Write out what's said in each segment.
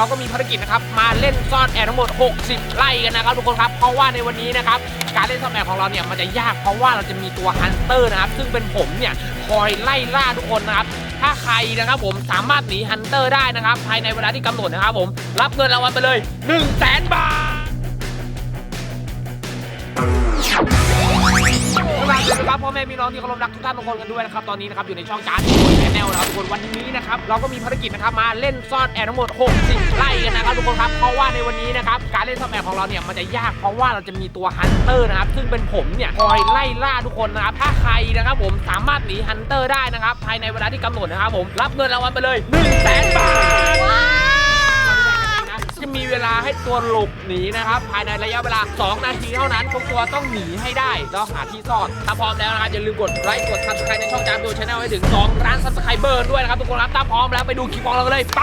เราก็มีภารกิจนะครับมาเล่นซ่อนแอบทั้งหมด 60 ไร่กันนะครับทุกคนครับเพราะว่าในวันนี้นะครับการเล่นซ่อนแอบของเราเนี่ยมันจะยากเพราะว่าเราจะมีตัวฮันเตอร์นะครับซึ่งเป็นผมเนี่ยคอยไล่ล่าทุกคนนะครับถ้าใครนะครับผมสามารถหนีฮันเตอร์ได้นะครับภายในเวลาที่กำหนดนะครับผมรับเงินรางวัลไปเลย 1 0 0 0 0แสนบาท สวัสดีครับพ่อแม่พี่น้องที่เคารพรักทุกท่านทุกคนกันด้วยนะครับตอนนี้นะครับอยู่ในช่องจานแชนแนลนะครับทุกคนวันนี้นะครับเราก็มีภารกิจนะครับมาเล่นซ่อนแอบทั้งหมด 60 ไร่กันนะครับทุกคนครับเพราะว่าในวันนี้นะครับการเล่นซ่อนแอบของเราเนี่ยมันจะยากเพราะว่าเราจะมีตัวฮันเตอร์นะครับซึ่งเป็นผมเนี่ยคอยไล่ล่าทุกคนนะครับถ้าใครนะครับผมสามารถหนีฮันเตอร์ได้นะครับภายในเวลาที่กำหนดนะครับผมรับเงินรางวัลไปเลย1 0 0 0 0แสนบาท จะมีเวลาให้ตัวหลบหนีนะครับภายในระยะเวลา 2 นาทีเท่านั้นทุกตัวต้องหนีให้ได้แล้วหาที่ซ่อนถ้าพร้อมแล้วนะครับอย่าลืมกดไลค์กด subscribe ในช่องจามดูช anel ให้ถึง2ล้าน subscriber ด้วยนะครับทุกคนครับถ้าพร้อมแล้วไปดูคลิปของเราเลยไป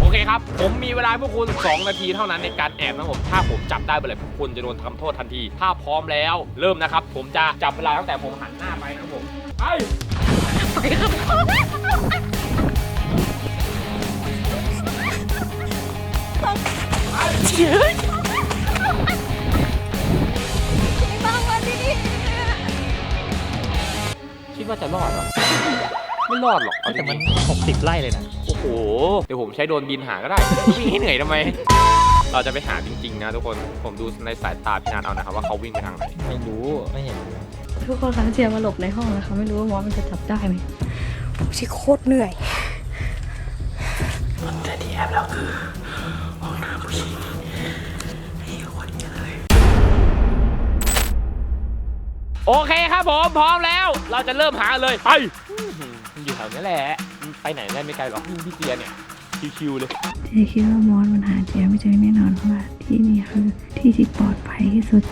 โอเคครับ ผมมีเวลาพวกคุณ 2 นาทีเท่านั้นในการแอบนะผม ถ้าผมจับได้เมื่อไหร่พวกคุณจะโดนทำโทษทันที ถ้าพร้อมแล้ว เริ่มนะครับ ผมจะจับเวลาตั้งแต่ผมหันหน้าไปนะครับผม ไป บางวันที่นี่คิดว่าจะรอดเหรอ ไม่รอดหรอกเอาจแต่มันริง60 ไร่เลยนะ ๆโอ้โห เดี๋ยวผมใช้โดรนบินหาก็ได้วิ่งให้เหนื่อยทำไม เราจะไปหาจริง ๆ นะทุกคน ผมดูในสายตาพี่นันเอานะครับว่าเขาวิ่งไปทางไหน ไม่รู้ ไม่เห็น ทุกคนคะเจียมาหลบในห้องนะคะ ไม่รู้ว่ามอสมันจะจับได้ไหมชิโคตรเหนื่อย โอเคครับผมพร้อมแล้ว เราจะเริ่มหาเลยไปอื้อหือมันอยู่แถวนี้แหละไปไหนได้ไม่ไกลหรอกนี่พี่เจียเนี่ยชิวๆเลยเจคิดว่ามอสมันหาเจียไม่เจอแน่นอนเพราะว่าที่นี่คือที่ที่ปลอดภัยที่สุด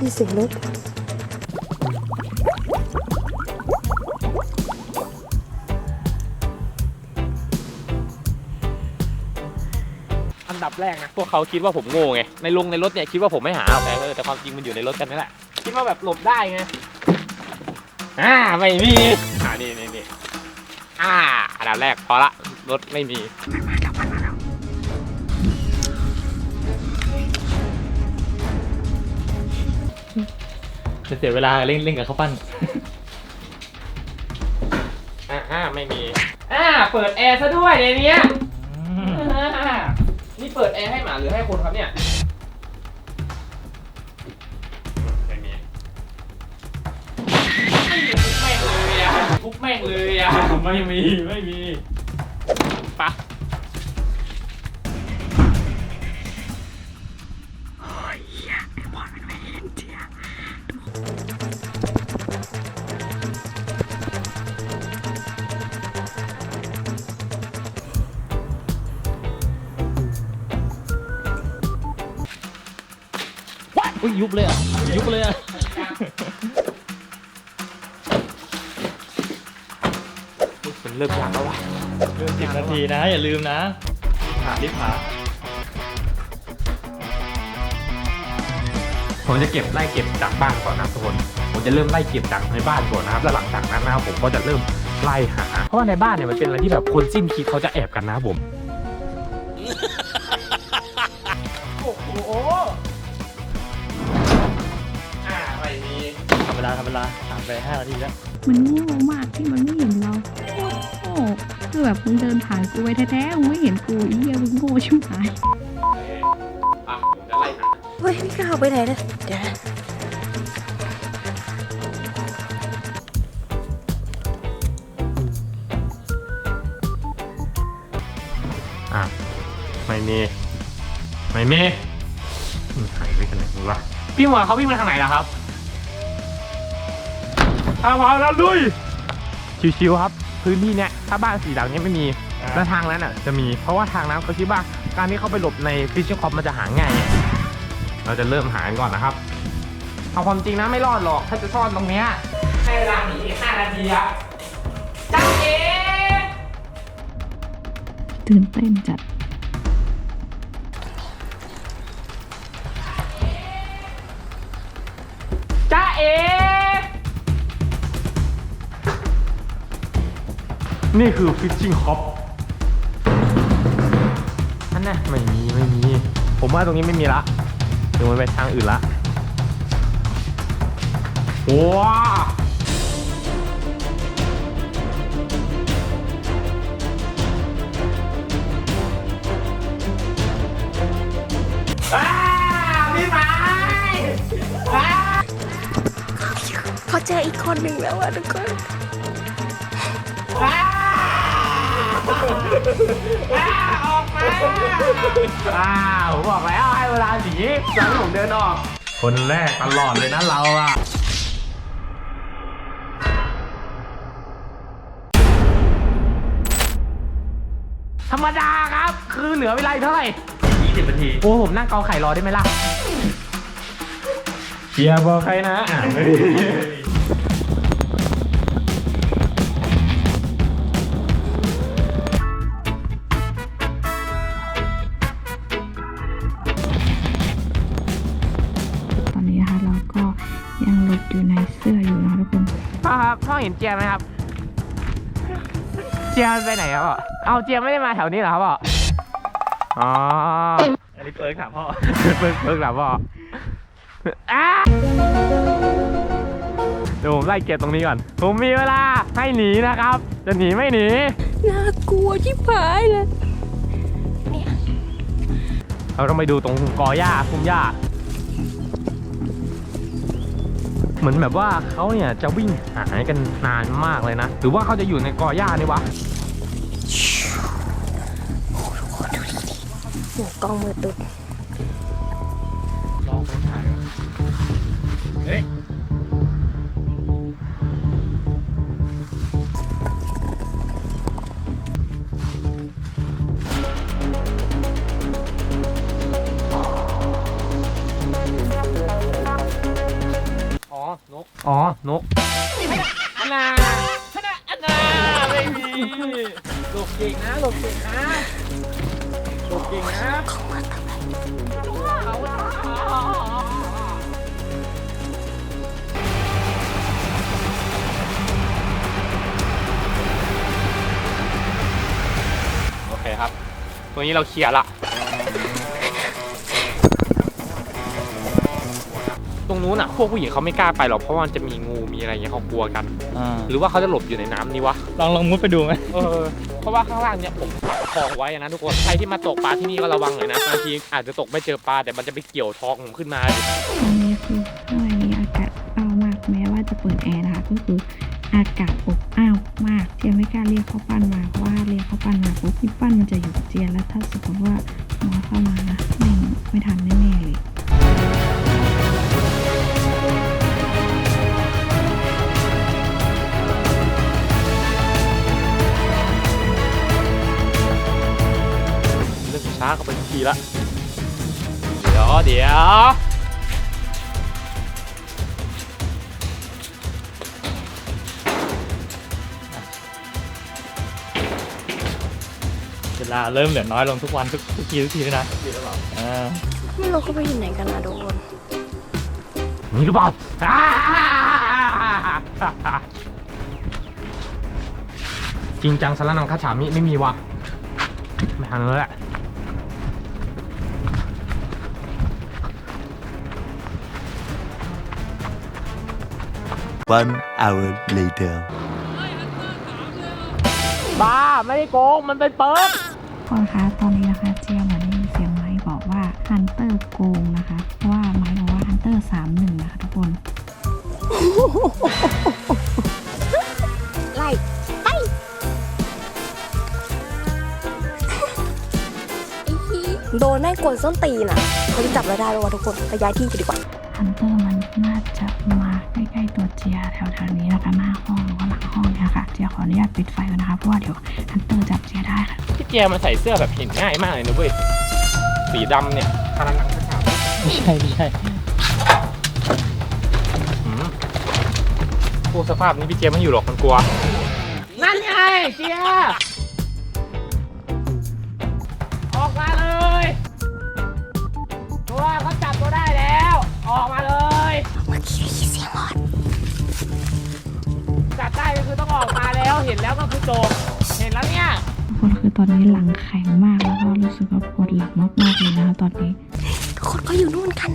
มีเสียงรถ บแรกนะ พวกเขาคิดว่าผมโง่ไง ในลงในรถเนี่ยคิดว่าผมไม่หาแต่เออแต่ความจริงมันอยู่ในรถกันนี่แหละ คิดว่าแบบหลบได้ไง อ่าไม่มีอ่านี่นี่นี่อ่าอันดับแรกพอละรถไม่มีจะเสียเวลาเล่นเล่นกับข้าวปั้นอ่าอ่าไม่มี อ่า เปิดแอร์ซะด้วยในเนี้ยอ่านี่ เปิดแอร์ให้หมาหรือให้คนครับเนี่ย ไม่มีไม่มีทุบแม่งเลยอะทุบแม่งเลยอะ ไม่มี ไม่มี ยยุบเลยอะ ยุบเลยอะ มันเริ่มยากแล้วว่ะเริ่มสิบนาทีนะ อย่าลืมนะหารีบหาผมจะเก็บไล่เก็บจากบ้านก่อนนะทุกคน ผมจะเริ่มไล่เก็บจากในบ้านก่อนนะครับ แล้วหลังจากนั้นนะครับผมก็จะเริ่มไล่หา เพราะว่าในบ้านเนี่ยมันเป็นอะไรที่แบบคนสิ้นคิดเขาจะแอบกันนะครับผม วลาทำเวลาผ่านไป5นาทีแล้วมันโง่มากที่มันไม่เห็นเราโง่คือแบบมึงเดินผ่านกูไปแท้ๆมึงไม่เห็นกูอีเหี้ยมึงโง่ชิบหายอะผมจะไล่หาเฮ้ยพี่ก้าวไปไหนนะเดี๋ยวนะอะไม่มีไม่มีอืมหายไปกันไหนวะพี่หมวยเขาวิ่งไปทางไหนล่ะครับ เอาพร้อมแล้วลุย ชิวๆครับ พื้นที่เนี้ยถ้าบ้านสีหลังเนี้ยไม่มีแล้วทางนั้นอะ จะมีเพราะว่าทางนั้นเขาคิดว่าการที่เขาไปหลบในฟิชชิ่งคอปมันจะหาง่ายเราจะเริ่มหางก่อนนะครับเอาความจริงนะไม่รอดหรอกถ้าจะซ่อนตรงเนี้ยให้เวลาหนีห้านาทีอะจ้าเอ๋ตื่นเต้นจัด จ้าเอ๋ นี่คือฟิชชิ่งฮอปอันน่ะไม่มี ไม่มี ผมว่าตรงนี้ไม่มีละเดี๋ยวมันไปทางอื่นละว้าพี่ไม้เขาเจออีกคนหนึ่งแล้วอะทุกคน ออกมาอ้าวผมบอกแล้วให้เวลาหนีตอนที่ผมเดินออก คนแรกตลอดเลยนะเราอะธรรมดาครับ คือเหลือเวลาอีกเท่าไหร่20นาที โอ้ผมนั่งเกาไข่รอได้ไหมล่ะ เชียร์บอกใครนะอ่านไม่ไเห็นเจียไหมครับ เจียไปไหนครับพ่อเอาเจียไม่ได้มาแถวนี้เหรอครับพ่ออ๋ออันนี้เปิร์กถามพ่อเพิ่งเพิ่งหลับพ่ออะเดี๋ยวผมไล่เก็บตรงนี้ก่อน ผมมีเวลาให้หนีนะครับ จะหนีไม่หนี น่ากลัวที่ผายเลย เราต้องไปดูตรงกอหญ้าพุ่มหญ้า เหมือนแบบว่าเขาเนี่ยจะวิ่งหายกันนานมากเลยนะ หรือว่าเขาจะอยู่ในกอหญ้านี่วะโอ้กล้องมือตุดลองไปถ่ายเฮ้ย นกอ๋อนกอันนาอันนาอันนาไม่มีหลบเก่งนะหลบเก่งนะหลบเก่งนะโอเคครับ ตัวนี้เราเคลียร์ละ นู้นอะพวกผู้หญิงเขาไม่กล้าไปหรอกเพราะว่ามันจะมีงูมีอะไรอย่างเงี้ยเขากลัวกัน อ่าหรือว่าเขาจะหลบอยู่ในน้ำนี่วะลองลองมุดไปดูไหมเออเพราะว่าข้างล่างเนี่ยผมปักคลองไว้นะทุกคนใครที่มาตกปลาที่นี่ก็ระวังหน่อยนะบางทีอาจจะตกไม่เจอปลาแต่มันจะไปเกี่ยวท้องผมขึ้นมา ตอนนี้คือข้างในนี้อากาศอ้าวมากแม้ว่าจะเปิดแอร์นะคะก็คืออากาศอบอ้าวมากเจียไม่กล้าเรียกพ่อปั้นมาเพราะว่าเรียกพ่อปั้นมาปุ๊บพี่ปั้นมันจะอยู่กับเจียแล้วถ้าสมมติว่าหมอเข้ามานะ ทุกทีละ เดี๋ยวเดี๋ยวเวลาเริ่มเหลือน้อยลงทุกวันทุกทุกทีทุกทีเลยนะอ่าไม่รู้เขาไปอยู่ไหนกันนะทุกคนนี่หรือเปล่าอ่าจริงจังสารนังคาฉามิไม่มีวะไม่ทันแล้วแหละ One hour later. บ้าไม่ได้โกงมันเป็นเปิร์กคนคะตอนนี้นะคะเจียเหมือนได้ยินเสียงไม้บอกว่าฮันเตอร์โกงนะคะเพราะว่าไม้บอกว่าฮันเตอร์สามหนึ่งนะคะทุกคนไล่ไปอีฮีโดนแม่งกวนส้นตีนอะเขาจะจับเราได้แล้ววะทุกคนไปย้ายที่กันดีกว่าฮันเตอร์มันน่าจะมาใก ล้ๆตัวเจียแถวๆนี้นะคะหน้าห้องหรือว่าหลังห้องเนี่ยค่ะเจียขออนุญาตปิดไฟก่อนนะคะเพราะว่าเดี๋ยวฮันเตอร์จับเจียได้ค่ะพี่เจียมันใส่เสื้อแบบเห็นง่ายมากเลยนะเว้ยสีดำเนี่ยคารานังคาฉามิไม่ใช่ไม่ใช่อืมพวกสภาพนี้พี่เจียไม่อยู่หรอกมันกลัว นั่นไงเจียออกมาเลยตัวเขาจับตัวได้แล้ว ออกมาเลย หลอนจับได้ก็คือต้องออกมาแล้วเห็นแล้วก็คือจบตอนนี้หลังแข็งมากแล้วก็รู้สึกว่าปวดหลังมากๆเลยนะคะตอนนี้ ทุกคนก็อยู่นู่นกัน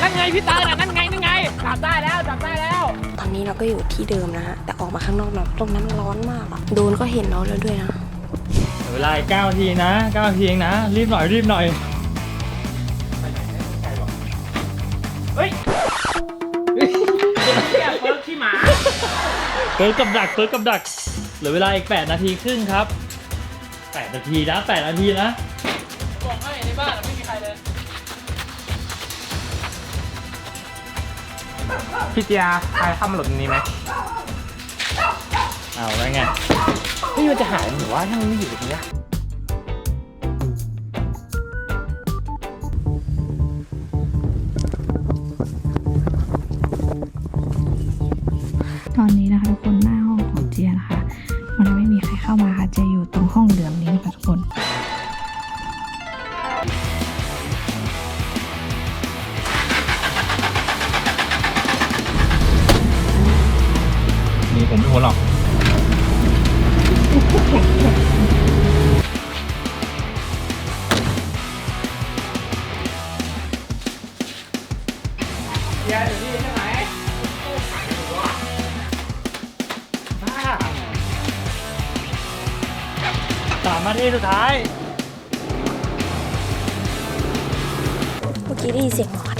นั่นไงพี่ตาน่ะนั่นไงนั่นไงจับได้แล้วจับได้แล้วตอนนี้เราก็อยู่ที่เดิมนะฮะ แต่ออกมาข้างนอกแบบตรงนั้นร้อนมากอะโดนก็เห็นเราแล้วด้วยนะ เวลาอีก9นาทีนะ9นาทีเองนะ รีบหน่อยรีบหน่อย เปิดกับดักเปิดกับดักเหลือเวลาอีก 8 นาทีครึ่งครับ 8 นาทีนะ 8 นาทีนะบอกให้ในบ้านไม่มีใครเลยพี่เจียใครทำหล่นนี้ไหมเอาแล้วไงนี่มันจะหายหรือว่าถ้ามันไม่อยู่ตรงเนี้ ตรงห้องเหลืองนี้ามนาทีสุดท้าย เมื่อกี้ได้ยินเสียงหมอด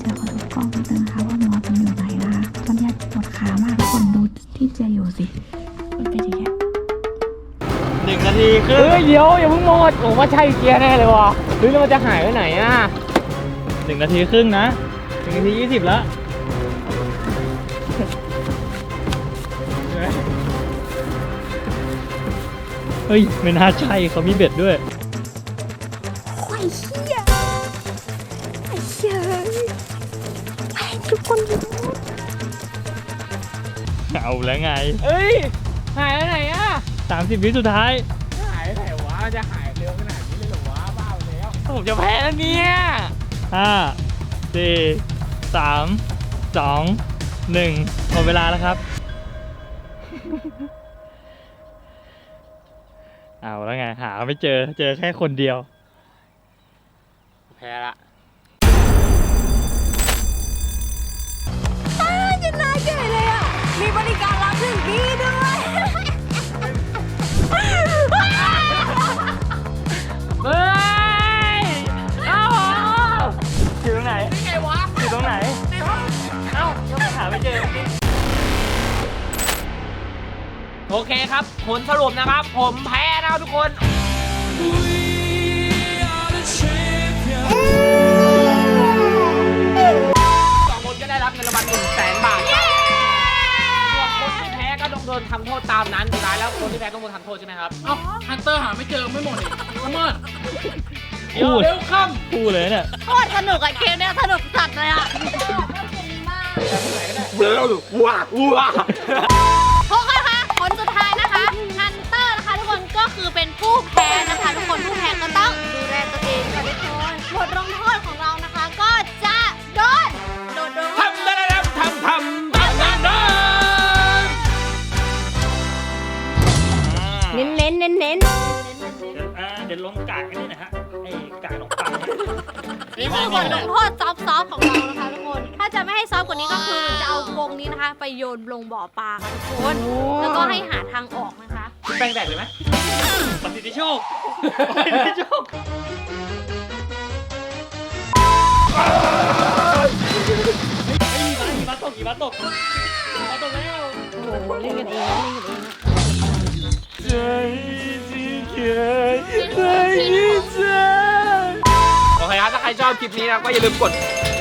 เดี๋ยวขอดูกล้องนิดนึงนะคะว่าหมอจะอยู่ไหนนะคะตอนนี้ปวดขามากทุกคนดูที่เจียอยู่สิ มันเป็นอย่างเงี้ยหนึ่งนาทีครึ่งเฮ้ยเดี๋ยวอย่าเพิ่งหมดผมว่าใช่เจียแน่เลยว่ะหรือแล้วมันจะหายไปไหนอะหนึ่งนาทีครึ่งนะหนึ่งนาทียี่สิบแล้ว เฮ้ยไม่น่าใช่เขามีเบ็ดด้วยโอ้ยเฮียไอ้เฮียแม่งทุกคนอยู่นู่นเอาแล้วไงเอ้ย หายไปไหนอะ 30วิสุดท้ายหายไปไหนวะ จะหายเร็วขนาดนี้เลยเหรอวะบ้าไปแล้ว ผมจะแพ้แล้วเนี่ย 5 4 3 2 1หมดเวลาแล้วครับ เอาแล้วไง หาไม่เจอเจอแค่คนเดียว แพ้ละจะน่าเก๋เลยอะ มีบริการรับถึงที่ด้วย โอเคครับ ผลสรุปนะครับ ผมแพ้นะครับทุกคนสองคนก็ได้รับเงินรางวัลหนึ่งแสนบาทครับส่วนคนที่แพ้ก็ต้องโดนทำโทษตามนั้นสุดท้ายแล้วคนที่แพ้ต้องโดนทำโทษใช่ไหมครับ เอ้าฮันเตอร์หาไม่เจอไม่หมดอีกทั้งหมดพูดเร็วค่พูดเลยเนี่ยโคตรสนุกอะเกมเนี้ยสนุกจัดเลยอะโอเคค่ะ ผู้แพ้นะคะทุกคนผู้แพ้ก็ต้องดูแลตัวเองค่ะทุกคนบทลงโทษของเรานะคะ ก็จะโดนโดนโดนทำได้แล้วทำทำทำงานได้เน้นเน้นเน้นเน้นอ่าเดี๋ยวลงกากอันนี้นะฮะไอ้กากขนมปังนะนี่คือบทลงโทษซอฟซอฟของเรานะคะทุกคน ถ้าจะไม่ให้ซอฟกว่านี้ก็คือจะเอากรงนี้นะคะ ไปโยนลงบ่อปลาค่ะทุกคน แล้วก็ให้หาทางออกนะคะ แป้งแดกเลยไหมปฏิทิโชคปฏิทิโชคเฮ้ยหิมะหิมะตกหิมะตกหิมะตกแล้วโอ้โหเล่นกันเองเล่นกันเองใจที่เคยได้ยินเสียงโอเคครับถ้าใครชอบคลิปนี้นะก็อย่าลืมกด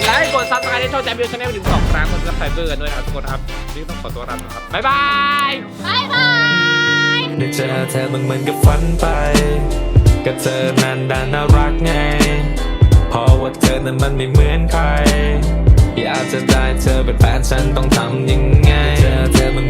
ไลค์กดซับสไครต์ในช่องแจมบิวชาแนลถึงสองครั้งกดซับสไครเบอร์กันด้วยนะครับทุกคนครับนี่ต้องขอตัวลาไปก่อนครับบ๊ายบายบายบาย ได้เจอเธอมันเหมือนกับฝันไป ก็เธอนั้นดันน่ารักไง เพราะว่าเธอนั้นมันไม่เหมือนใคร อยากจะได้เธอเป็นแฟนฉันต้องทำยังไงเจอเธอมัน